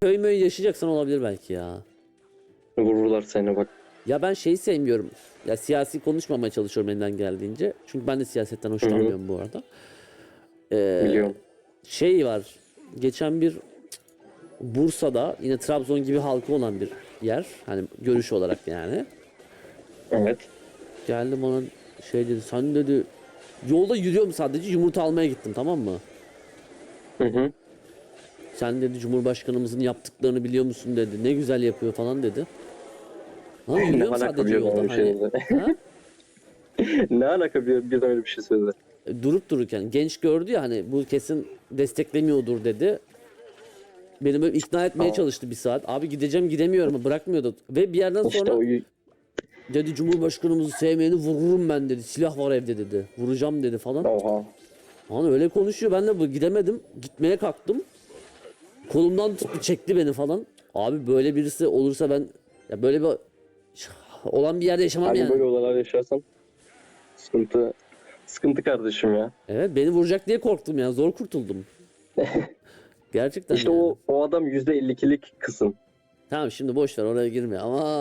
köy möy yaşayacaksan olabilir belki ya. Vururlar seni bak. Ya ben şeyi sevmiyorum. Ya siyasi konuşmamaya çalışıyorum elinden geldiğince. Çünkü ben de siyasetten hoşlanmıyorum bu arada. Ee, Biliyorum. şey var. Geçen bir Bursa'da yine Trabzon gibi halkı olan bir yer. Hani görüş olarak yani. Evet. Geldim ona şey dedi. Sen dedi yolda yürüyorum sadece yumurta almaya gittim tamam mı? Hı hı. Sen dedi Cumhurbaşkanımızın yaptıklarını biliyor musun dedi. Ne güzel yapıyor falan dedi. Ne yürüyorum alaka sadece bir yolda. öyle bir şey Hani, ha? ne alaka bir, bir öyle bir şey söyledi. durup dururken genç gördü ya hani bu kesin desteklemiyordur dedi. Beni böyle ikna etmeye Aa. çalıştı bir saat. Abi gideceğim gidemiyorum bırakmıyordu. Ve bir yerden İşte sonra o dedi Cumhurbaşkanımızı sevmeyeni vururum ben dedi. Silah var evde dedi. Vuracağım dedi falan. Oha. Hani öyle konuşuyor. Ben de bu gidemedim. Gitmeye kalktım. Kolumdan tuttu çekti beni falan. Abi böyle birisi olursa ben ya böyle bir olan bir yerde yaşamam Hani yani. böyle olaylar yaşarsan sıkıntı sıkıntı kardeşim ya. Evet beni vuracak diye korktum ya. Zor kurtuldum. Gerçekten İşte yani. o o adam %52'lik kısım. Tamam şimdi boş ver oraya girme ama